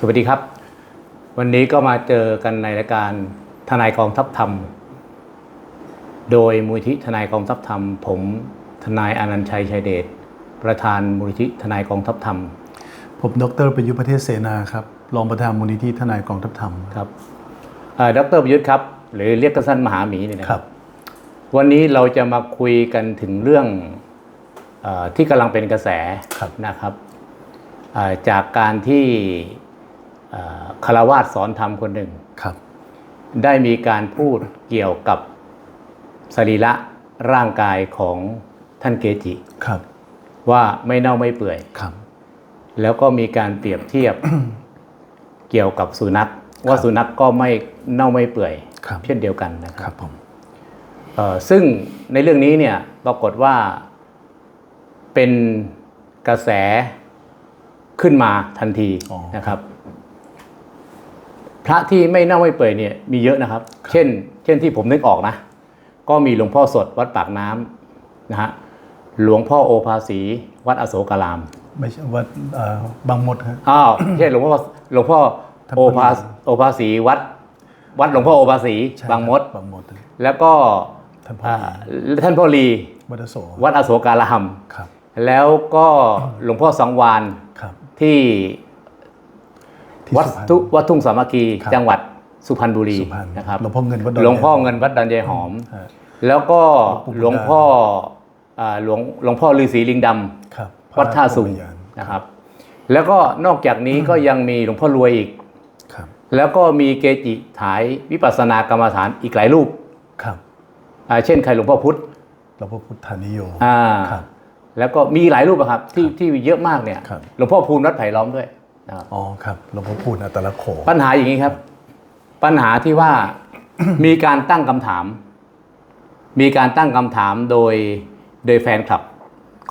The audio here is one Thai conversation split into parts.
สวัสดีครับ วันนี้ก็มาเจอกันในรายการทนายกองทัพธรรม โดยมูลที่ทนายกองทัพธรรม ผมทนายอนันต์ชัยชัยเดชประธานมูลที่ทนายกองทัพธรรม ผมดรประยุทธ์ประเทศเสนาครับรองประธานมูลนิธิทนายกองทัพธรรมครับเอ่อดรประยุทธ์ครับ หรือเรียกกันสั้นมหาหมีเนี่ยนะคครัรับบวันนี้เราจะมาคุยกันถึงเรื่องเออที่กำลังเป็นกระแสครับนะครับเอ่อจากการที่เอ่อ คารวาสสอนธรรมคนหนึ่งครับ ได้มีการพูดเกี่ยวกับสรีระร่างกายของท่านเกจิครับ ว่าไม่เน่าไม่เปื่อยครับ แล้วก็มีการเปรียบเทียบเกี่ยวกับสุนัขว่าสุนัขก็ไม่เน่าไม่เปื่อยครับเช่นเดียวกันนะคครับรับผมเอ่อซึ่งในเรื่องนี้เนี่ยปรากฏว่าเป็นกระแสขึ้นมาทันทีนะครับ พระที่ไม่เน่าไม่เปื่อยเนี่ยมีเยอะนะครับ เช่น เช่นที่ผมนึกออกนะ ก็มีหลวงพ่อสดวัดปากน้ำนะฮะหลวงพ่อโอภาสี วัดอโศการาม ไม่ใช่วัดเอ่อบางมดครับอ้าวใช่หลวงพ่อหลวงพ่อท่านโอภาสโอภาสีวัด วัดหลวงพ่อโอภาสีใช่บางมดบางมด แล้วก็ท่านพ่ออ่าท่านพ่อลีวัดอโศกวัดอโศการามครับ แล้วก็หลวงพ่อสังวานครับที่ที่ วัดสุพรรณทุวัดทุ่งสามัคคีครับจังหวัดสุพรรณบุรีสุพรรณนะครับหลวงพ่อเงินวัดดอนหลวงพ่อใญ่เงินวัดดันเยหอมฮะแล้วก็หหลลววงงปู่พ่ออ่าหลวงหลวงพ่อฤาษีลิงดำครับวัดท่าสุงพระพุทธญาณนะครับ แล้วก็นอกจากนี้ก็ยังมีหลวงพ่อรวยอีกครับแล้วก็มีเกจิถายวิปัสสนากรรมฐานอีกหลายรูปครับอ่าเช่นใครหลวงพ่อพุธหลวงพ่อพุทธานิโยอ่าครับแล้วก็มีหลายรูปอะครับที่ที่เยอะมากเนี่ยครับหลวงพ่อภูมิวัดไผ่ล้อมด้วย นะครับอ๋อครับหลวงพ่อพูดอัตลโขปัญหาอย่างนี้ครับ ปัญหาที่ว่ามีการตั้งคำถาม มีการตั้งคำถามโดยโดยแฟนคลับ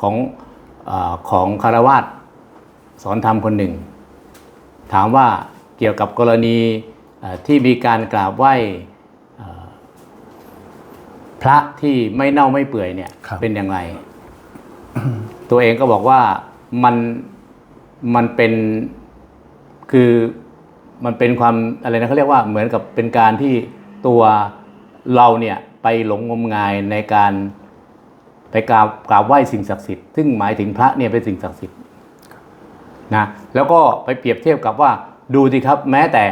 ของเออของคารวาสสอนธรรมคนหนึ่ง ถามว่าเกี่ยวกับกรณีเอ่อที่มีการกราบไหว้เอ่อพระที่ไม่เน่าไม่เปื่อยเนี่ยครับเป็นอย่างไร ตัวเองก็บอกว่ามันมันเป็น คือมันเป็นความอะไรนะเขาเรียกว่าเหมือนกับเป็นการที่ตัวเราเนี่ยไปหลงงมงายในการไปกราบกราบไหว้สิ่งศักดิ์สิทธิ์ซึ่งหมายถึงพระเนี่ยเป็นสิ่งศักดิ์สิทธิ์นะแล้วก็ไปเปรียบเทียบกับว่าดูสิครับแม้แต่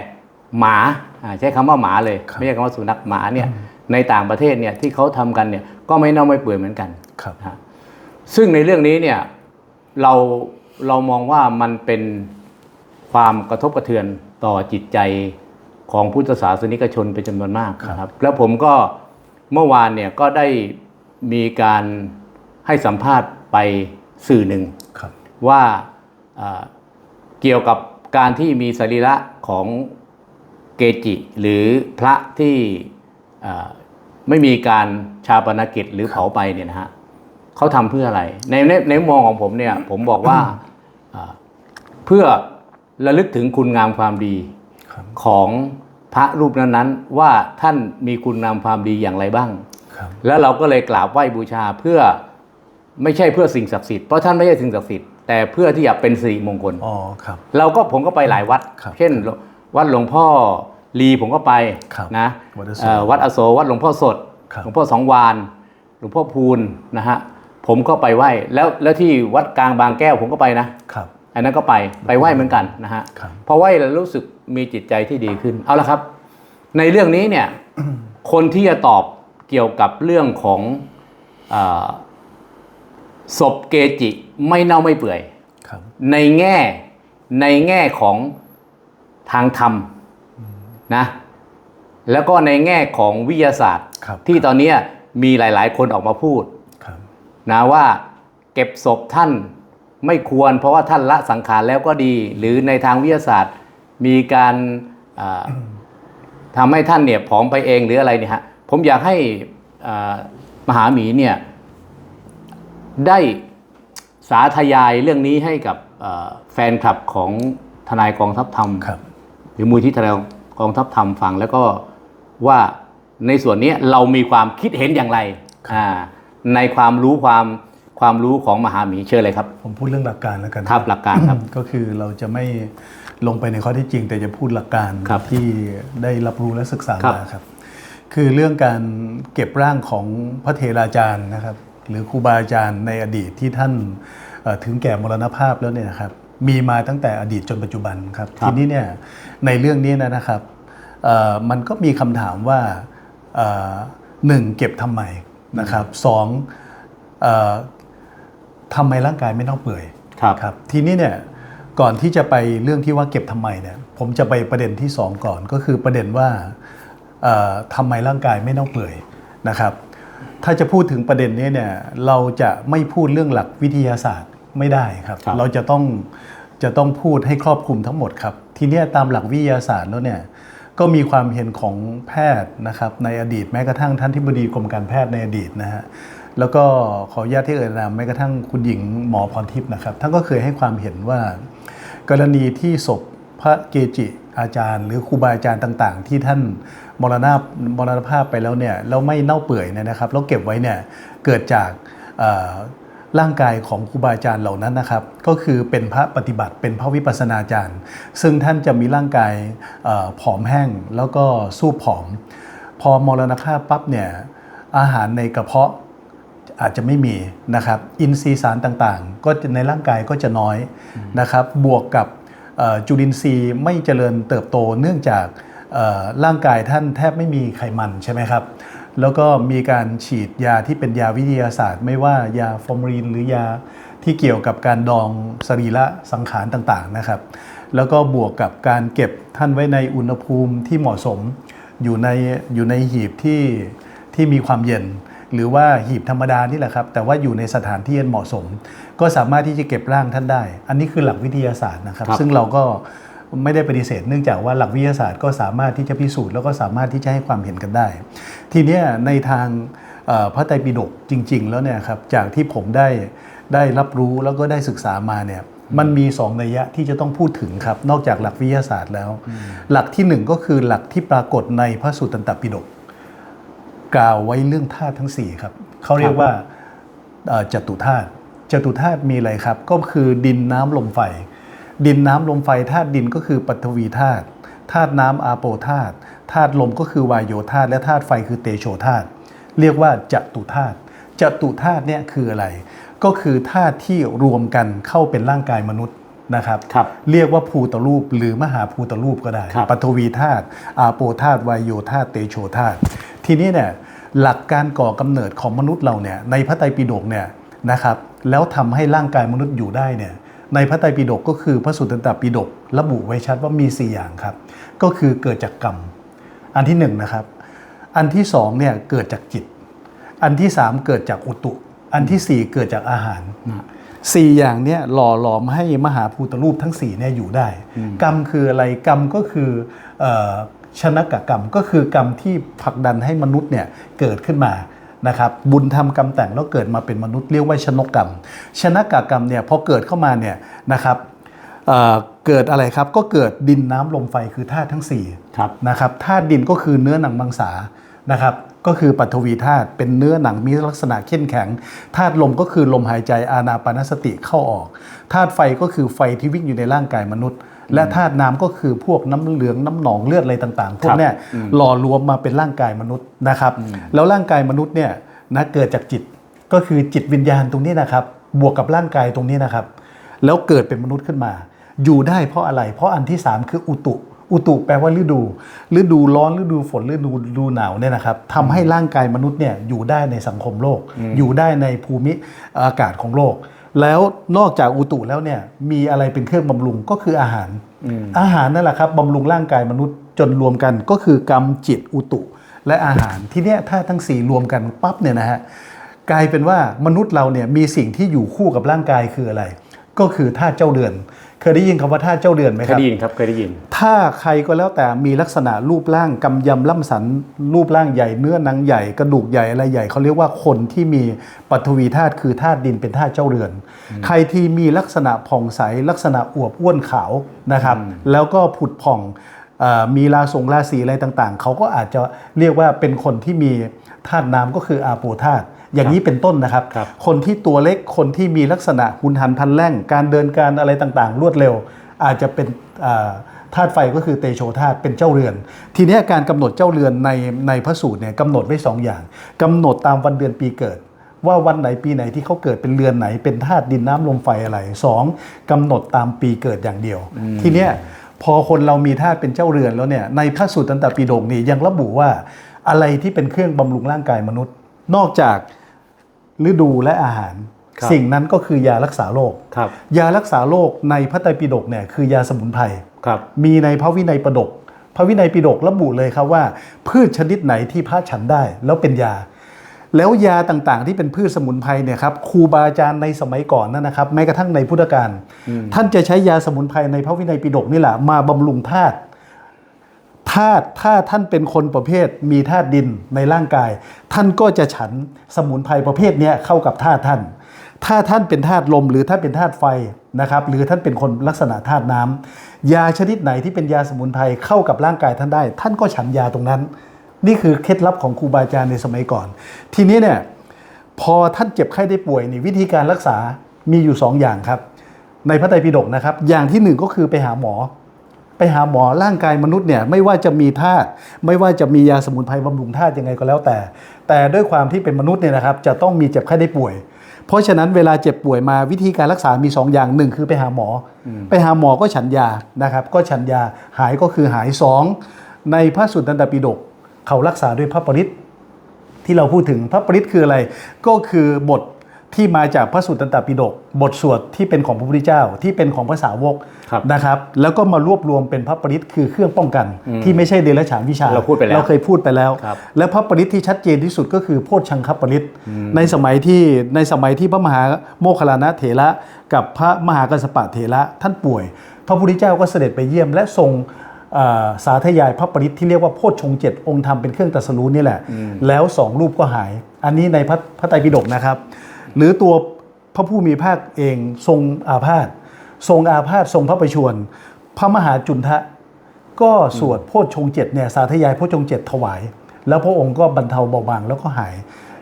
หมาอ่าใช้คำว่าหมาเลยครับไม่ใช่คำว่าสุนัขหมาเนี่ยในต่างประเทศเนี่ยที่เขาทำกันเนี่ยก็ไม่เน่าไม่เปื่อยเหมือนกันครับนะฮะซึ่งในเรื่องนี้เนี่ยเราเรามองว่ามันเป็น ความกระทบกระเทือนต่อจิตใจของพุทธศาสนิกชนเป็นจำนวนมากนะครับ แล้วผมก็เมื่อวานเนี่ยก็ได้มีการให้สัมภาษณ์ไปสื่อหนึ่งครับว่าเอ่อเกี่ยวกับการที่มีสรีระของเกจิหรือพระที่เอ่อไม่มีการชาปนกิจหรือเผาไปเนี่ยนะฮะเขาทำเพื่ออะไร ในในในมุมมองของผมเนี่ยผมบอกว่าเอ่อเพื่อ ระลึกถึงคุณงามความดีครับของพระรูปนั้นๆ ว่าท่านมีคุณงามความดีอย่างไรบ้างครับแล้วเราก็เลยกราบไหว้บูชาเพื่อไม่ใช่เพื่อสิ่งศักดิ์สิทธิ์เพราะท่านไม่ใช่สิ่งศักดิ์สิทธิ์แต่เพื่อที่จะเป็นสิริมงคลอ๋อครับ เราก็ผมก็ไปหลายวัดครับเช่น วัดหลวงพ่อลีผมก็ไปครับนะวัดอโศกเอ่อวัดอโศกวัดหลวงพ่อสดครับหลวงพ่อสองวานหลวงพ่อพูนนะฮะผมก็ไปไหว้แล้วแล้วที่วัดกลางบางแก้วผมก็ไปนะครับ อันนั้นก็ไปไปไหว้เหมือนกันนะฮะครับพอไหว้แล้วรู้สึกมีจิตใจที่ดีขึ้น เอาละครับ ในเรื่องนี้เนี่ยคนที่จะตอบเกี่ยวกับเรื่องของอาศพเกจิไม่เน่าไม่เปื่อยครับในแง่ในแง่ของทางธรรมนะแล้วก็ในแง่ของวิทยาศาสตร์ครับที่ตอนนี้มีหลาย ๆ คนออกมาพูดครับนะว่าเก็บศพท่าน ไม่ควร เพราะว่าท่านละสังขารแล้วก็ดี หรือในทางวิทยาศาสตร์ มีการอ่าทำให้ท่านเนี่ยผอมไปเองหรืออะไรเนี่ยฮะผมอยากให้อ่ามหาหมีเนี่ยได้สาธยายเรื่องนี้ให้กับอ่าแฟนคลับของทนายกองทัพธรรมครับหรือมูลที่ทนายกองทัพธรรมฟังแล้วก็ว่าในส่วนนี้เรามีความคิดเห็นอย่างไรอ่าในความรู้ความ ความรู้ของมหาหมีเชิญเลยครับ ผมพูดเรื่องหลักการแล้วกันครับหลักการครับก็คือเราจะไม่ลงไปในข้อที่จริง แต่จะพูดหลักการครับที่ได้รับรู้และศึกษาครับมาครับ คือเรื่องการเก็บร่างของพระเถราจารย์นะครับ หรือครูบาอาจารย์ในอดีตที่ท่านเอ่อถึงแก่มรณภาพแล้วเนี่ยนะครับมีมาตั้งแต่อดีตจนปัจจุบันครับครับทีนี้เนี่ยในเรื่องนี้นะครับเอ่อมันก็มีคำถามว่าเอ่อหนึ่งเก็บทำไมนะครับสองเอ่อ ทำไมร่างกายไม่เน่าเปื่อยครับครับทีนี้เนี่ยก่อนที่จะไปเรื่องที่ว่าเก็บทำไมเนี่ยผมจะไปประเด็นที่ 2 ก่อนก็คือประเด็นว่าเอ่อทำไมร่างกายไม่เน่าเปื่อยนะครับถ้าจะพูดถึงประเด็นนี้เนี่ยเราจะไม่พูดเรื่องหลักวิทยาศาสตร์ไม่ได้ครับครับเราจะต้องจะต้องพูดให้ครอบคลุมทั้งหมดครับทีเนี้ยตามหลักวิทยาศาสตร์แล้วเนี่ยก็มีความเห็นของแพทย์นะครับในอดีตแม้กระทั่งท่านที่บดีกรมการแพทย์ในอดีตนะฮะ แล้วก็ขออนุญาตที่เอ่ยนามแม้กระทั่งคุณหญิงหมอพรทิพย์นะครับท่านก็เคยให้ความเห็นว่า กรณีที่ศพพระเกจิอาจารย์ หรือครูบาอาจารย์ต่างๆ ที่ท่านมรณามรณภาพไปแล้วเนี่ยแล้วไม่เน่าเปื่อยเนี่ยนะครับแล้วเก็บไว้เนี่ยเกิดจากร่างกายของครูบาอาจารย์เหล่านั้นนะครับ ก็คือเป็นพระปฏิบัติเป็นพระวิปัสสนาจารย์ ซึ่งท่านจะมีร่างกายอผอมแห้งแล้วก็สู้ผอม พอมรณภาพปั๊บเนี่ยอาหารในกระเพาะ อาจจะไม่มีนะครับ อินทรีย์สารต่างๆ ก็จะในร่างกายก็จะน้อยนะครับ บวกกับเอ่อจุลินทรีย์ไม่เจริญเติบโตเนื่องจากเอ่อร่างกายท่านแทบไม่มีไขมันใช่ไหมครับ แล้วก็มีการฉีดยาที่เป็นยาวิทยาศาสตร์ ไม่ว่ายาฟอร์มาลีนหรือยาที่เกี่ยวกับการดองสรีระสังขารต่างๆนะครับ แล้วก็บวกกับการเก็บท่านไว้ในอุณหภูมิที่เหมาะสมอยู่ในอยู่ในหีบที่ที่มีความเย็น หรือว่าหีบธรรมดานี่แหละครับ แต่ว่าอยู่ในสถานที่อันเหมาะสม ก็สามารถที่จะเก็บร่างท่านได้ อันนี้คือหลักวิทยาศาสตร์นะครับครับ ซึ่งเราก็ไม่ได้ปฏิเสธเนื่องจากว่าหลักวิทยาศาสตร์ก็สามารถที่จะพิสูจน์แล้วก็สามารถที่จะให้ความเห็นกันได้ ทีเนี้ยในทางเอ่อพระไตรปิฎกจริง ๆ แล้วเนี่ยครับจากที่ผมได้ได้รับรู้แล้วก็ได้ศึกษามาเนี่ยมันมีสองนัยยะที่จะต้องพูดถึงครับ นอกจากหลักวิทยาศาสตร์แล้ว หลักที่หนึ่งก็คือหลักที่ปรากฏในพระสูตรตันตปิฎก กล่าวไว้เรื่องธาตุทั้ง 4 ครับเขาเรียกว่าเอ่อจตุธาตุจตุธาตุมีอะไรครับ ก็คือดินน้ำลมไฟ ดินน้ำลมไฟธาตุดินก็คือปัทวีธาตุธาตุน้ำอาโปธาตุธาตุลมก็คือวายโยธาตุและธาตุไฟคือเตโชธาตุเรียกว่าจตุธาตุจตุธาตุเนี่ยคืออะไร ก็คือธาตุที่รวมกันเข้าเป็นร่างกายมนุษย์นะครับครับเรียกว่าภูตรูปหรือมหาภูตรูปก็ได้ครับปฐวีธาตุอาโปธาตุวายโยธาตุเตโชธาตุ ทีนี้เนี่ยหลักการก่อกำเนิดของมนุษย์เราเนี่ยในพระไตรปิฎกเนี่ยนะครับแล้วทำให้ร่างกายมนุษย์อยู่ได้เนี่ยในพระไตรปิฎกก็คือพระสุตตันตปิฎกระบุไว้ชัดว่ามี 4 อย่างครับ ก็คือเกิดจากกรรม อันที่1นงนะครับอันที่2เนี่ยเกิดจากจิต อันที่ 3 เกิดจากอุตุ อันทีสี่4 เกิดจากอาหารสี่อย่างเนี้ยหล่อหลอมให้มหาภูตรูปทั้ง4เนี่ยอยู่ได้ กรรมคืออะไรกรรมก็คือเออ ชนกกรรมก็คือกรรมที่ผลักดันให้มนุษย์เนี่ยเกิดขึ้นมานะครับบุญทำกรรมแต่งแล้วเกิดมาเป็นมนุษย์เรียกว่าชนกกรรม ชนกกรรมเนี่ยพอเกิดเข้ามาเนี่ยนะครับเอ่อเกิดอะไรครับก็เกิดดินน้ำลมไฟคือธาตุทั้งสี่ครับนะครับธาตุดินก็คือเนื้อหนังมังสานะครับก็คือปัทวีธาตุเป็นเนื้อหนังมีลักษณะเข้มแข็งธาตุลมก็คือลมหายใจอานาปานสติเข้าออกธาตุไฟก็คือไฟที่วิ่งอยู่ในร่างกายมนุษย์ และธาตุน้ำก็คือพวกน้ำเหลืองน้ำหนองเลือดอะไรต่างๆ พวกเนี้ยหล่อรวมมาเป็นร่างกายมนุษย์นะครับ แล้วร่างกายมนุษย์เนี่ยนะเกิดจากจิตก็คือจิตวิญญาณตรงนี้นะครับ บวกกับร่างกายตรงนี้นะครับ แล้วเกิดเป็นมนุษย์ขึ้นมา อยู่ได้เพราะอะไร เพราะอันที่ 3 คืออุตุอุตุแปลว่าฤดู ฤดูร้อนฤดูฝนฤดูฤดูหนาวเนี่ยนะครับทำให้ร่างกายมนุษย์เนี่ยอยู่ได้ในสังคมโลก อยู่ได้ในภูมิอากาศของโลก แล้วนอกจากอุตุแล้วเนี่ยมีอะไรเป็นเครื่องบำรุงก็คืออาหาร อาหารนั่นแหละครับบำรุงร่างกายมนุษย์จนรวมกันก็คือกรรมจิตอุตุ และอาหารทีเนี้ยถ้าทั้งสี่รวมกันปั๊บเนี่ยนะฮะกลายเป็นว่ามนุษย์เราเนี่ยมีสิ่งที่อยู่คู่กับร่างกายคืออะไร ก็คือธาตุเจ้าเดือน เคยได้ยินคำว่าธาตุเจ้าเดือนไหมเคคยรับได้ยินครับเคยได้ยิน ถ้าใครก็แล้วแต่มีลักษณะรูปร่างกำยำล่ำสัน รูปร่างใหญ่เนื้อหนังใหญ่กระดูกใหญ่อะไรใหญ่เขาเรียกว่าคนที่มีปฐวีธาตุคือธาตุดินเป็นธาตุเจ้าเรือน ใครที่มีลักษณะผ่องใสลักษณะอวบอ้วนขาวนะครับ แล้วก็ผุดผ่องเออมีราทรงราศีอะไรต่างๆ เขาก็อาจจะเรียกว่าเป็นคนที่มีธาตุน้ำก็คืออาโปธาตุ อย่างนี้เป็นต้นนะครับครับ คนที่ตัวเล็กคนที่มีลักษณะหุนหันพลันแล่ง การเดินการอะไรต่างๆ รวดเร็ว อาจจะเป็นอ่าธาตุไฟก็คือเตโชธาตุเป็นเจ้าเรือน ทีเนี้ยการกำหนดเจ้าเรือนในในพระสูตรเนี่ยกำหนดไว้สองอย่างกำหนดตามวันเดือนปีเกิด ว่าวันไหนปีไหนที่เขาเกิดเป็นเรือนไหนเป็นธาตุดินน้ำลมไฟอะไรสองกำหนดตามปีเกิดอย่างเดียว ทีเนี้ยพอคนเรามีธาตุเป็นเจ้าเรือนแล้วเนี่ยในพระสูตรตันตปิฎกนี่ยังระบุว่าอะไรที่เป็นเครื่องบำรุงร่างกายมนุษย์ นอกจาก ฤดูและอาหารครับสิ่งนั้นก็คือยารักษาโรคครับยารักษาโรคในพระไตรปิฎกเนี่ยคือยาสมุนไพรครับมีในพระวินัยปิฎกพระวินัยปิฎกระบุเลยครับว่า พืชชนิดไหนที่พระฉันได้ แล้วเป็นยา แล้วยาต่างๆ ที่เป็นพืชสมุนไพรเนี่ยครับครูบาอาจารย์ในสมัยก่อนนั่นนะครับ แม้กระทั่งในพุทธกาลท่านจะใช้ยาสมุนไพรในพระวินัยปิฎกนี่แหละมาบำรุงธาตุ ธาตุถ้าท่านเป็นคนประเภทมีธาตุดินในร่างกาย ท่านก็จะฉันสมุนไพรประเภทนี้เข้ากับธาตุท่าน ถ้าท่านเป็นธาตุลม หรือถ้าเป็นธาตุไฟนะครับหรือท่านเป็นคนลักษณะธาตุน้ำยาชนิดไหนที่เป็นยาสมุนไพรเข้ากับร่างกายท่านได้ ท่านก็ฉันยาตรงนั้น นี่คือเคล็ดลับของครูบาอาจารย์ในสมัยก่อน ทีนี้เนี่ยพอท่านเจ็บไข้ได้ป่วยนี่วิธีการรักษามีอยู่สองอย่างครับ ในพระไตรปิฎกนะครับ อย่างที่หนึ่งก็คือไปหาหมอ ไปหาหมอร่างกายมนุษย์เนี่ยไม่ว่าจะมีธาตุไม่ว่าจะมียาสมุนไพรบำรุงธาตุยังไงก็แล้วแต่ แต่ด้วยความที่เป็นมนุษย์เนี่ยนะครับจะต้องมีเจ็บไข้ได้ป่วย เพราะฉะนั้นเวลาเจ็บป่วยมาวิธีการรักษามีสองอย่างหนึ่งคือไปหาหมออไปหาหมอก็ฉันยานะครับก็ฉันยาหายก็คือหายสองในพระสุตตันตปิฎกเขารักษาด้วยพระปริตที่เราพูดถึงพระปริตคืออะไร ก็คือบท ที่มาจากพระสุตตันตปิฎกบทสวดที่เป็นของพระพุทธเจ้าที่เป็นของภาษาวกครับนะครับ แล้วก็มารวบรวมเป็นพระปริตคือเครื่องป้องกัน ที่ไม่ใช่เดรัจฉานวิชาเราพูดไปแล้วเราเคยพูดไปแล้วครับและพระปริตที่ชัดเจนที่สุดก็คือโพชฌังคปริตในสมัยที่ในสมัยที่พระมหาโมคคัลลานะเถระกับพระมหากัสสปะเถระท่านป่วย พระพุทธเจ้าก็เสด็จไปเยี่ยมและทรงเอ่อสาธยายพระปริตที่เรียกว่าโพชฌงค์เจ็ดองค์ธรรมเป็นเครื่องตรัสรู้นี่แหละ แล้วสองรูปก็หาย อันนี้ในพระพระไตรปิฎกนะครับ หรือตัวพระผู้มีภาคเองทรงอาพาธทรงอาพาธทรงพระประชวรพระมหาจุนทะ ก็สวดโพชฌงเจ็ดเนี่ยสาธยายโพชฌงเจ็ดถวาย แล้วพระองค์ก็บรรเทาเบาบางแล้วก็หาย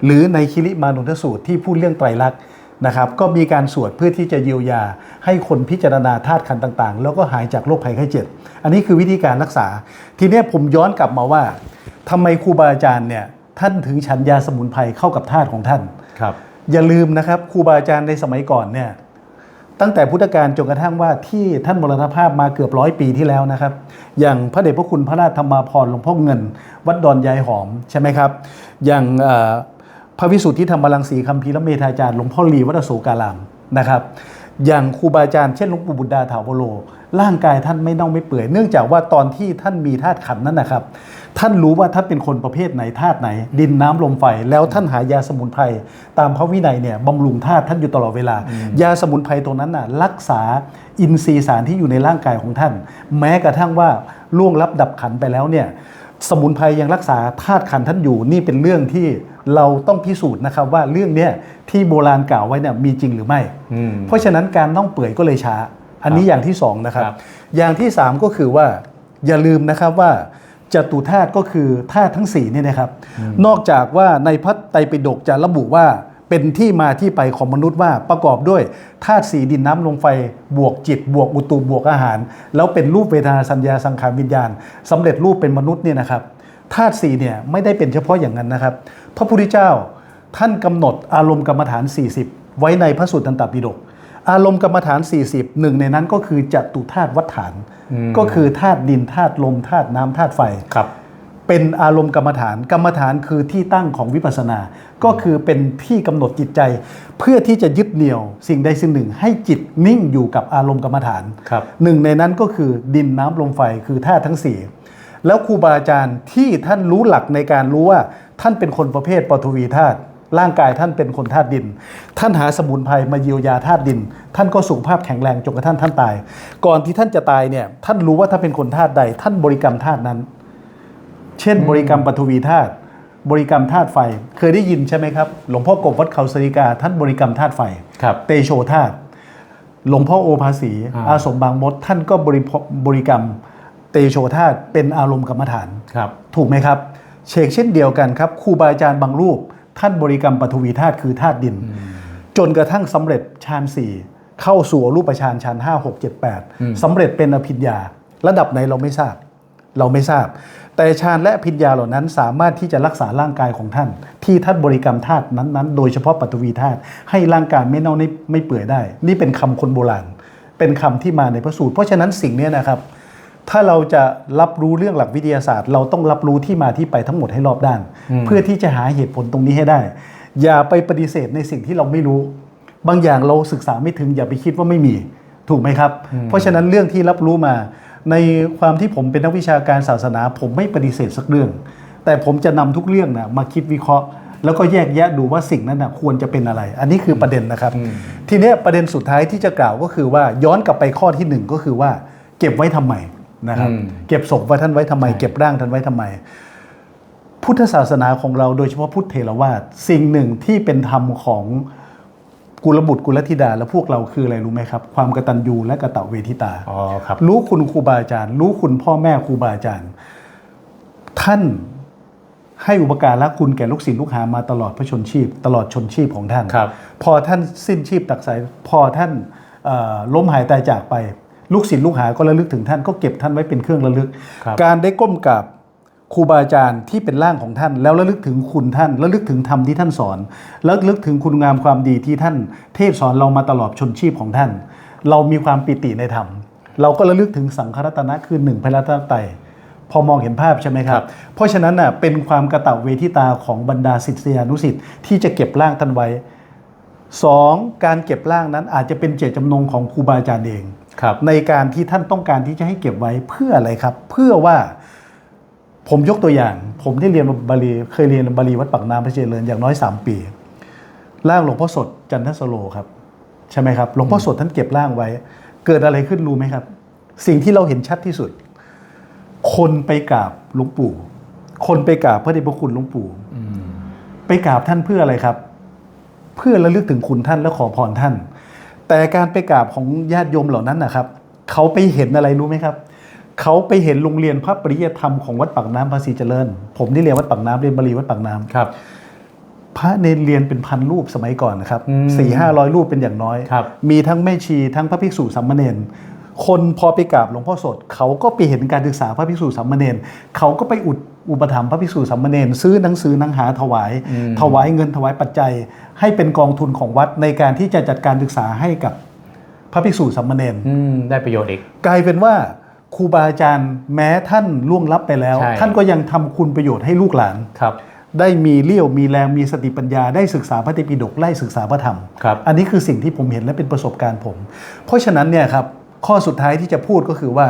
หรือในคิริมานุทสูตรที่พูดเรื่องไตรลักษณ์นะครับ ก็มีการสวดเพื่อที่จะเยียวยา ให้คนพิจารณาธาตุขันธ์ต่างๆ แล้วก็หายจากโรคภัยไข้เจ็บ อันนี้คือวิธีการรักษา ทีนี้ผมย้อนกลับมาว่าทำไมครูบาอาจารย์เนี่ยท่านถึงฉันยาสมุนไพรเข้ากับธาตุของท่านครับ อย่าลืมนะครับครูบาอาจารย์ในสมัยก่อนเนี่ยตั้งแต่พุทธกาลจนกระทั่งว่าที่ท่านมรณภาพมาเกือบร้อยปีที่แล้วนะครับ อย่างพระเดชพระคุณพระราชธรรมาพรหลวงพ่อเงิน วัดดอนยายหอมใช่ไหมครับ อย่างพระวิสุทธิธรรมรังสีคัมภีร์และเมธาจารย์หลวงพ่อหลีวัดโศการามนะครับอย่างครูบาอาจารย์เช่นหลวงปู่บุตดาถาวโรร่างกายท่านไม่น่าไม่เปื่อยเนื่องจากว่าตอนที่ท่านมีธาตุขันธ์นั้นนะครับ ท่านรู้ว่าท่านเป็นคนประเภทไหนธาตุไหน ดินน้ำลมไฟ แล้วท่านหายาสมุนไพรตามพระวินัยเนี่ยบำรุงธาตุท่านอยู่ตลอดเวลา ยาสมุนไพรตรงนั้นน่ะรักษาอินทรีย์สารที่อยู่ในร่างกายของท่าน แม้กระทั่งว่าล่วงลับดับขันไปแล้วเนี่ยสมุนไพรยังรักษาธาตุขันธ์ท่านอยู่นี่เป็นเรื่องที่เราต้องพิสูจน์นะครับว่าเรื่องเนี้ยที่โบราณกล่าวไว้เนี่ยมีจริงหรือไม่อืมเพราะฉะนั้นการน่องเปื่อยก็เลยช้า อันนี้อย่างที่สองนะครับครับอย่างที่สามก็คือว่าอย่าลืมนะครับว่า จตุธาตุก็คือธาตุทั้งสี่เนี่ยนะครับ นอกจากว่าในพระไตรปิฎกจะระบุว่าเป็นที่มาที่ไปของมนุษย์ว่าประกอบด้วยธาตุสีดินน้ำลมไฟบวกจิต บวกอุตุบวกอาหาร แล้วเป็นรูปเวทนาสัญญาสังขารวิญญาณสำเร็จรูปเป็นมนุษย์เนี่ยนะครับธาตุสี่เนี่ยไม่ได้เป็นเฉพาะอย่างนั้นนะครับ พระพุทธเจ้าท่านกำหนดอารมณ์กรรมฐาน 40 ไว้ในพระสูตรตันตปิฎกอารมณ์กรรมฐาน 40หนึ่งในนั้นก็คือจตุธาตุวัฏฐาน ก็คือธาตุดินธาตุลมธาตุน้ำธาตุไฟครับ เป็นอารมณ์กรรมฐานกรรมฐานคือที่ตั้งของวิปัสสนา ก็คือเป็นที่กำหนดจิตใจ เพื่อที่จะยึดเหนี่ยว สิ่งใดสิ่งหนึ่ง ให้จิตนิ่งอยู่กับอารมณ์กรรมฐานครับหนึ่งในนั้นก็คือดินน้ำลมไฟคือธาตุทั้งสี่แล้วครูบาอาจารย์ที่ท่านรู้หลักในการรู้ว่าท่านเป็นคนประเภทปฐวีธาตุ ร่างกายท่านเป็นคนธาตุดิน ท่านหาสมุนไพรมาเยียวยาธาตุดิน ท่านก็สุขภาพแข็งแรงจนกระทั่งท่านตาย ก่อนที่ท่านจะตายเนี่ยท่านรู้ว่าถ้าเป็นคนธาตุใด ท่านบริกรรมธาตุนั้น เช่น บริกรรมปฐวีธาตุบริกรรมธาตุไฟ เคยได้ยินใช่ไหมครับหลวงพ่อกบวัดเขาสริกาท่านบริกรรมธาตุไฟครับเตโชธาตุหลวงพ่อโอภาสีอ่าอาสมบางมด ท่านก็บริพบริกรรมเตโชธาตุเป็นอารมณ์กรรมฐานครับถูกไหมครับเชกเช่นเดียวกันครับครูบาอาจารย์บางรูป ท่านบริกรรมปฐวีธาตุคือธาตุดิน จนกระทั่งสำเร็จฌานสี่เข้าสู่รูปฌานฌาน5 6 7 8สำเร็จเป็นอภิญญา ระดับไหนเราไม่ทราบ เราไม่ทราบ แต่ฌานและอภิญญาเหล่านั้นสามารถที่จะรักษาร่างกายของท่าน ที่ท่านบริกรรมธาตุนั้นๆ โดยเฉพาะปัตวีธาตุให้ร่างกายไม่เน่าไม่ไม่เปื่อยได้ นี่เป็นคำคนโบราณ เป็นคำที่มาในพระสูตรเพราะฉะนั้นสิ่งเนี้ยนะครับ ถ้าเราจะรับรู้เรื่องหลักวิทยาศาสตร์ เราต้องรับรู้ที่มาที่ไปทั้งหมดให้รอบด้าน เพื่อที่จะหาเหตุผลตรงนี้ให้ได้ อย่าไปปฏิเสธในสิ่งที่เราไม่รู้ บางอย่างเราศึกษาไม่ถึง อย่าไปคิดว่าไม่มีถูกไหมครับ เพราะฉะนั้นเรื่องที่รับรู้มา ในความที่ผมเป็นนักวิชาการศาสนา ผมไม่ปฏิเสธสักเรื่อง แต่ผมจะนำทุกเรื่องนะมาคิดวิเคราะห์ แล้วก็แยกแยะดูว่าสิ่งนั้นนะควรจะเป็นอะไร อันนี้คือประเด็นนะครับ ทีเนี้ยประเด็นสุดท้ายที่จะกล่าวก็คือว่าย้อนกลับไปข้อที่หนึ่งก็คือว่า เก็บไว้ทำไม นะครับอืมเก็บศพไว้ท่านไว้ทำไม เก็บร่างท่านไว้ทำไม พุทธศาสนาของเราโดยเฉพาะพุทธเถรวาทสิ่งหนึ่งที่เป็นธรรมของกุลบุตรกุลธิดาและพวกเราคืออะไรรู้ไหมครับ ความกตัญญูและกตเวทิตาอ๋อครับรู้คุณครูบาอาจารย์ รู้คุณพ่อแม่ครูบาอาจารย์ ท่านให้อุปการะคุณแก่ลูกศิษย์ลูกหามาตลอดพระชนชีพ ตลอดชนชีพของท่านครับพอท่านสิ้นชีพตักสายพอท่านเอ่อล้มหายตายจากไป ลูกศิษย์ลูกหาก็ระลึกถึงท่านก็เก็บท่านไว้เป็นเครื่องระลึกครับการได้ก้มกราบครูบาอาจารย์ที่เป็นร่างของท่าน แล้วระลึกถึงคุณท่านระลึกถึงธรรมที่ท่านสอนแล้วระลึกถึงคุณงามความดีที่ท่าน เทศสอนเรามาตลอดชนชีพของท่าน เรามีความปิติในธรรมเราก็ระลึกถึงสังขรัตนะคือหนึ่งพระรัตนตรัยพอมองเห็นภาพใช่ไหมครัครับบเพราะฉะนั้นน่ะเป็นความกระตับเวทิตาของบรรดาศิษยานุศิษย์ที่จะเก็บร่างท่านไว้สองการเก็บร่างนั้นอาจจะเป็นเจตจำนงของครูบาอาจารย์เองครับ ในการที่ท่านต้องการที่จะให้เก็บไว้เพื่ออะไรครับ เพื่อว่าผมยกตัวอย่าง ผมได้เรียนบาลีเคยเรียนบาลีวัดปากน้ำพระเจริญอย่างน้อย 3 ปีร่างหลวงพ่อสดจันทสโลครับ ใช่ไหมครับหลวงพ่อสดท่านเก็บร่างไว้ เกิดอะไรขึ้นรู้ไหมครับ สิ่งที่เราเห็นชัดที่สุด คนไปกราบหลวงปู่ คนไปกราบพระเดชพระคุณหลวงปู่ไปกราบท่านเพื่ออะไรครับ เพื่อระลึกถึงคุณท่านและขอพรท่าน แต่การไปกราบของญาติโยมเหล่านั้นนะครับ เขาไปเห็นอะไรรู้ไหมครับ เขาไปเห็นโรงเรียนพระปริยธรรมของวัดปากน้ำภาษีเจริญ ผมได้เรียนวัดปากน้ำเรียนบาลีวัดปากน้ำครับ พระเนรเรียนเป็นพันรูปสมัยก่อนนะครับอืมสี่ห้าร้อยรูปเป็นอย่างน้อยครับมีทั้งแม่ชีทั้งพระภิกษุสามเณรคนพอไปกราบหลวงพ่อสด เขาก็ไปเห็นการศึกษาพระภิกษุสามเณรเขาก็ไปอุด อุปถัมภ์พระภิกษุสามเณรซื้อหนังสือหนังหาถวาย ถวายเงินถวายปัจจัย ให้เป็นกองทุนของวัดในการที่จะจัดการศึกษาให้กับพระภิกษุสามเณรอืมได้ประโยชน์อีก กลายเป็นว่าครูบาอาจารย์แม้ท่านล่วงลับไปแล้วใช่ท่านก็ยังทำคุณประโยชน์ให้ลูกหลานครับได้มีเลี้ยวมีแรงมีสติปัญญาได้ศึกษาพระไตรปิฎกไล่ศึกษาพระธรรมครับอันนี้คือสิ่งที่ผมเห็นและเป็นประสบการณ์ผม เพราะฉะนั้นเนี่ยครับข้อสุดท้ายที่จะพูดก็คือว่า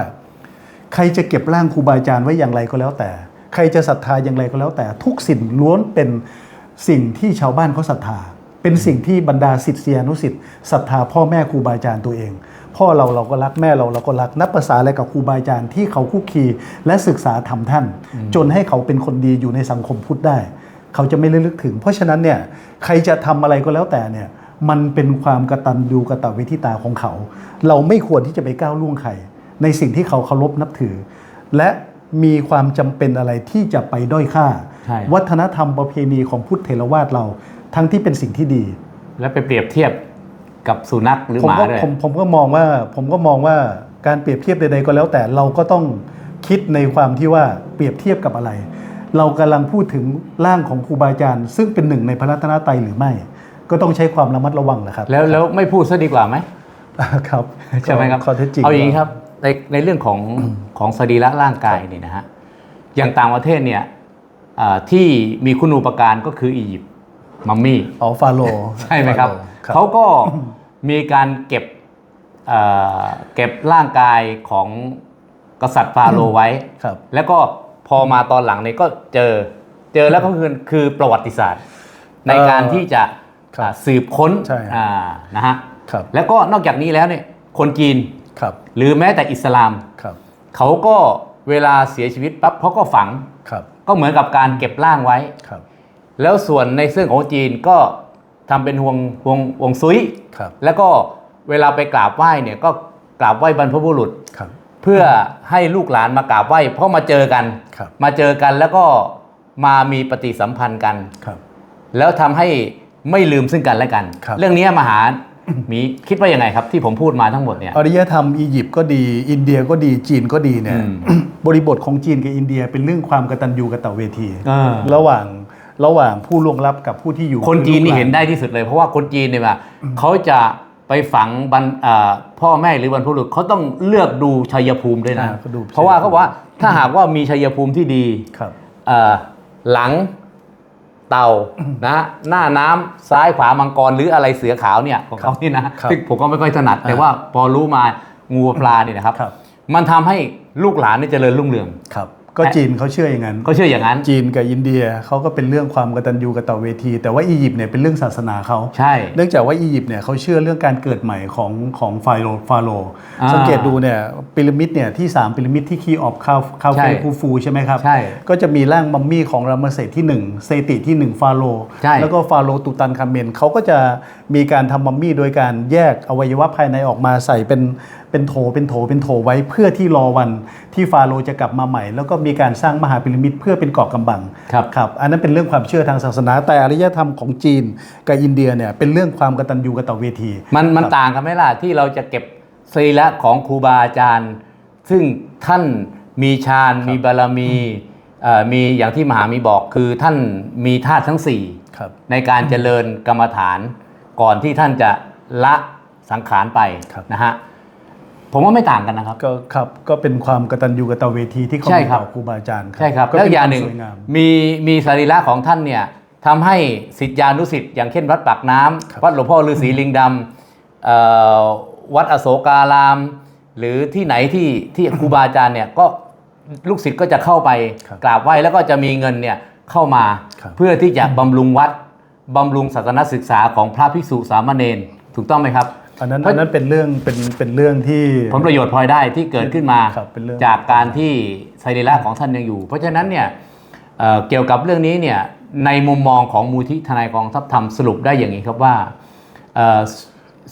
ใครจะเก็บร่างครูบาอาจารย์ไว้อย่างไรก็แล้วแต่ ใครจะศรัทธาอย่างไรก็แล้วแต่ทุกสิ่งล้วนเป็นสิ่งที่ชาวบ้านเขาศรัทธา เป็นสิ่งที่บรรดาศิษยานุศิษย์ศรัทธาพ่อแม่ครูบาอาจารย์ตัวเอง พ่อเราเราก็รักแม่เราเราก็รักนับภาษาอะไรกับครูบาอาจารย์ที่เขาคุกคีและศึกษาธรรมท่าน จนให้เขาเป็นคนดีอยู่ในสังคมพุทธได้ เขาจะไม่ระลึกถึง เพราะฉะนั้นเนี่ยใครจะทำอะไรก็แล้วแต่เนี่ยมันเป็นความกตัญญูกตเวทิตาของเขา เราไม่ควรที่จะไปก้าวล่วงใครในสิ่งที่เขาเคารพนับถือ และ มีความจำเป็นอะไรที่จะไปด้อยค่าใช่วัฒนธรรมประเพณีของพุทธเถรวาทเราทั้งที่เป็นสิ่งที่ดี แล้วไปเปรียบเทียบกับสุนัขหรือผมหมาก็ด้วยผมผมก็มองว่าผมก็มองว่าการเปรียบเทียบใดๆก็แล้วแต่เราก็ต้องคิดในความที่ว่าเปรียบเทียบกับอะไร เรากำลังพูดถึงร่างของครูบาอาจารย์ซึ่งเป็นหนึ่งในพระรัตนตรัยหรือไม่ ก็ต้องใช้ความระมัดระวังแหละครับ แล้วแล้วไม่พูดซะดีกว่าไหมครับใช่ไหมครับข้อเท็จจริงเอาอย่างนี้ครับ ในในเรื่องของของสรีระร่างกายเนี่ยนะฮะอย่างต่างประเทศเนี่ยอ่าที่มีคุณูปการก็คืออียิปต์มัมมี่อ๋อฟาโรห์ใช่ไหมครับฟาโห์เขาก็มีการเก็บเอ่อเก็บร่างกายของกษัตริย์ฟาโรห์ไว้ครับแล้วก็พอมาตอนหลังเนี่ยก็เจอ เจอแล้วก็คือคือประวัติศาสตร์ ในการที่จะครับอ่าสืบค้นใช่ครับอ่านะฮะครับแล้วก็นอกจากนี้แล้วเนี่ยคนจีน ครับหรือแม้แต่อิสลาม ครับเขาก็เวลาเสียชีวิตปั๊บเขาก็ฝัง ครับก็เหมือนกับการเก็บร่างไว้ ครับแล้วส่วนในเรื่องของจีนก็ทำเป็นห่วงห่วงห่วงซุย ครับแล้วก็เวลาไปกราบไหว้เนี่ยก็กราบไหว้บรรพบุรุษ ครับ เพื่อให้ลูกหลานมากราบไหว้เพราะมาเจอกัน ครับ มาเจอกันแล้วก็มามีปฏิสัมพันธ์กัน ครับ แล้วทำให้ไม่ลืมซึ่งกันและกัน ครับ เรื่องนี้มหา มีคิดว่ายังไงครับที่ผมพูดมาทั้งหมดเนี่ย อารยธรรมอียิปต์ก็ดี อินเดียก็ดีจีนก็ดีเนี่ยอืมบริบทของจีนกับอินเดียเป็นเรื่องความกตัญญูกตเวทีเออระหว่างระหว่างผู้ล่วงลับกับผู้ที่อยู่ คนจีนนี่คือลูกลาเห็นได้ที่สุดเลย เพราะว่าคนจีนเนี่ยว่าเขาจะไปฝังบรรอ่าพ่อแม่หรือบรรพบุรุษเขาต้องเลือกดูชัยภูมิด้วยนะอ่าก็ดูเพราะว่าเขาบอกว่าถ้าหากว่ามีชัยภูมิที่ดีครับเอ่อหลัง เต่านะหน้าน้ำซ้ายขวามังกรหรืออะไรเสือขาวเนี่ยของเขานี่นะครับซึ่งผมก็ไม่ค่อยถนัดแต่ว่าพอรู้มางูปลาเนี่ยนะครับครับมันทำให้ลูกหลานเนี่ยเจริญรุ่งเรืองครับ ก็จีนเขาเชื่ออย่างนั้นเขาเชื่ออย่างนั้น จีนกับอินเดียเขาก็เป็นเรื่องความกตัญญูกตเวที แต่ว่าอียิปต์เนี่ยเป็นเรื่องศาสนาเขาใช่ เนื่องจากว่าอียิปต์เนี่ยเขาเชื่อเรื่องการเกิดใหม่ของของฟาโรห์ฟาโรห์อ่าสังเกตดูเนี่ยพีระมิดเนี่ยที่ 3พีระมิดที่คีออฟคาคาใช่เฟคูฟูใช่ไหมครับใช่ก็จะมีร่างมัมมี่ของรามเสดที่ 1 เซติที่ 1 ฟาโรห์ใช่แล้วก็ฟาโรห์ตุตันคาเมนเขาก็จะมีการทำมัมมี่โดยการแยกอวัยวะภายในออกมาใส่เป็น เป็นโถเป็นโถเป็นโถไว้เพื่อที่รอวันที่ฟาโรห์จะกลับมาใหม่ แล้วก็มีการสร้างมหาพีระมิดเพื่อเป็นเกาะกำบังครับครับอันนั้นเป็นเรื่องความเชื่อทางศาสนา แต่อารยธรรมของจีนกับอินเดียเนี่ยเป็นเรื่องความกตัญญูกตเวที มันมันต่างกันไหมล่ะที่เราจะเก็บสรีระของครูบาอาจารย์ ซึ่งท่านมีฌานมีบารมีเอ่อมีอย่างที่มหามีบอกคือท่านมีธาตุทั้ง4ครับในการเจริญกรรมฐาน ก่อนที่ท่านจะละสังขารไปครับนะฮะ ผมว่าไม่ต่างกันนะครับ ก็ครับก็เป็นความกตัญญูกตเวทีที่เขาใช่มีครับ ต่อครูบาอาจารย์ใช่ครับก็แล้วเป็นอย่างควาหนึ่มงสวยงาม มีมีสรีระของท่านเนี่ยทำให้สิทธิานุสิทธิ์อย่างเช่นวัดปากน้ำครับวัดหลวงพ่อฤาษีลิงดำเอ่อวัดอโศการาม หรือที่ไหนที่ที่ครูบาอาจารย์เนี่ยก็ลูกศิษย์ก็จะเข้าไปครับกราบไหว้แล้วก็จะมีเงินเนี่ยเข้ามา ครับ เพื่อที่จะบำรุงวัดบำรุงศาสนศึกษาของพระภิกษุสามเณรถูกต้องไหมครับ อันนั้นเพราะอันนั้นเป็นเรื่องเป็นเป็นเรื่องที่ ผลประโยชน์พลอยได้ที่เกิดขึ้นมา ครับเป็นเรื่อง จากการที่สรีระของท่านยังอยู่ เพราะฉะนั้นเนี่ยเอ่อเกี่ยวกับเรื่องนี้เนี่ยในมุมมองของมูลที่ทนายกองทัพธรรมสรุปได้อย่างนี้ครับว่าเอ่อ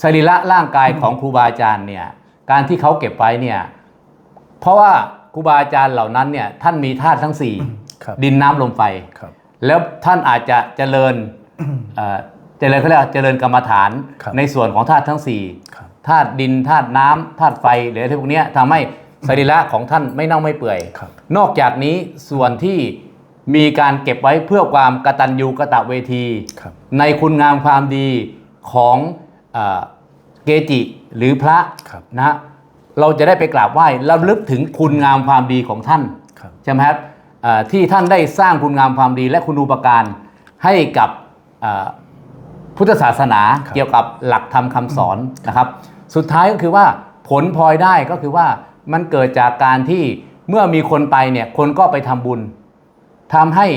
สรีระร่างกายของครูบาอาจารย์เนี่ยการที่เขาเก็บไว้เนี่ยเพราะว่าครูบาอาจารย์เหล่านั้นเนี่ยท่านมีธาตุทั้งสี่ครับดินน้ำลมไฟ ครับ แล้วท่านอาจจะเจริญเอ่อ เจริญเขาเรียกว่าเจริญกรรมฐานครับในส่วนของธาตุทั้งสี่ครับ ธาตุดินธาตุน้ำธาตุไฟหรืออะไรพวกเนี้ยทำให้สรีระของท่านไม่เน่าไม่เปื่อย ครับ นอกจากนี้ส่วนที่มีการเก็บไว้เพื่อความกตัญญูกตเวที ครับ ในคุณงามความดีของเออเกจิหรือพระครับนะฮะเราจะได้ไปกราบไหว้ระลึกถึงคุณงามความดีของท่านครับ ใช่ไหมครับเอ่อที่ท่านได้สร้างคุณงามความดีและคุณูปการให้กับเอ่อ พุทธศาสนาครับเกี่ยวกับหลักธรรมคำสอนนะครับ สุดท้ายก็คือว่าผลพลอยได้ก็คือว่ามันเกิดจากการที่เมื่อมีคนไปเนี่ยคนก็ไปทำบุญทำให้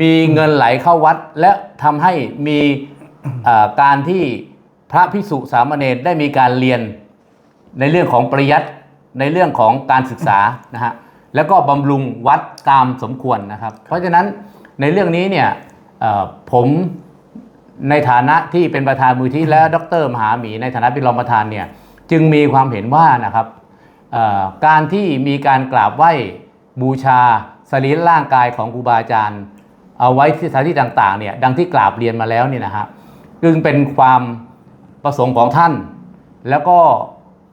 มีเงินไหลเข้าวัด และทำให้มีเอ่อการที่พระภิกษุสามเณรได้มีการเรียนในเรื่องของปริยัติในเรื่องของการศึกษานะฮะแล้วก็บำรุงวัดตามสมควรนะครับ เพราะฉะนั้นในเรื่องนี้เนี่ยเอ่อผม ในฐานะที่เป็นประธานมูลที่และดรมหาหมีในฐานะเป็นรองประธานเนี่ยจึงมีความเห็นว่านะครับการที่มีการกราบไหว้บูชาสรีระร่างกายของครูบาอาจารย์ เอาไว้ที่สถานที่ต่างๆเนี่ยดังที่กราบเรียนมาแล้วเนี่ยนะฮะจึงเป็นความประสงค์ของท่าน แล้วก็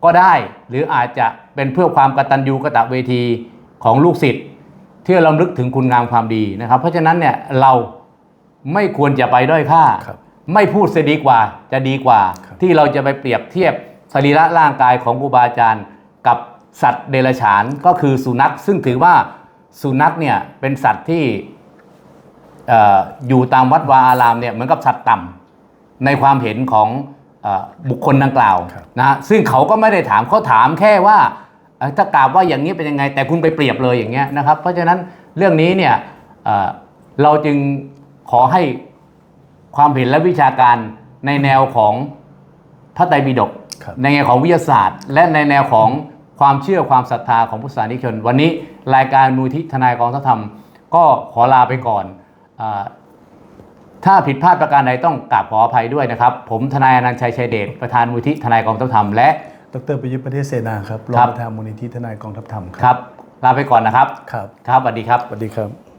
ก็ได้หรืออาจจะเป็นเพื่อความกตัญญูกตเวทีของลูกศิษย์ที่เราลึกถึงคุณงามความดีนะครับ เพราะฉะนั้นเนี่ยเรา ไม่ควรจะไปด้อยค่าครับไม่พูดเสียดีกว่าจะดีกว่าครับที่เราจะไปเปรียบเทียบสรีระร่างกายของครูบาอาจารย์กับสัตว์เดรัจฉานก็คือสุนัข ซึ่งถือว่าสุนัขเนี่ยเป็นสัตว์ที่เอออยู่ตามวัดวาอารามเนี่ยเหมือนกับสัตว์ต่ำในความเห็นของเออบุคคลดังกล่าวครับนะฮะซึ่งเขาก็ไม่ได้ถามเขาถามแค่ว่าเอ่อถ้ากราบว่าอย่างนี้เป็นยังไง แต่คุณไปเปรียบเลยอย่างเงี้ยนะครับ เพราะฉะนั้นเรื่องนี้เนี่ยเอ่อเราจึง ขอให้ความเห็นและวิชาการในแนวของพระไตรปิฎกครับในแนวของวิทยาศาสตร์ และในแนวของความเชื่อความศรัทธาของพุทธศาสนิกชน วันนี้รายการมูลที่ทนายกองทัพธรรม ก็ขอลาไปก่อนอาถ้าผิดพลาดประการใดต้องกราบขออภัยด้วยนะครับ ผมทนายอนันต์ชัยชัยเดชประธานมูลที่ทนายกองทัพธรรมและดรประยุทธ์ประเทศเสนาครับรอครังบประธานมูลนิธิทนายกองทัพธรรมครับ ลาไปก่อนนะครับ ครับ ครับสวัสดีครับสวัสดีครับ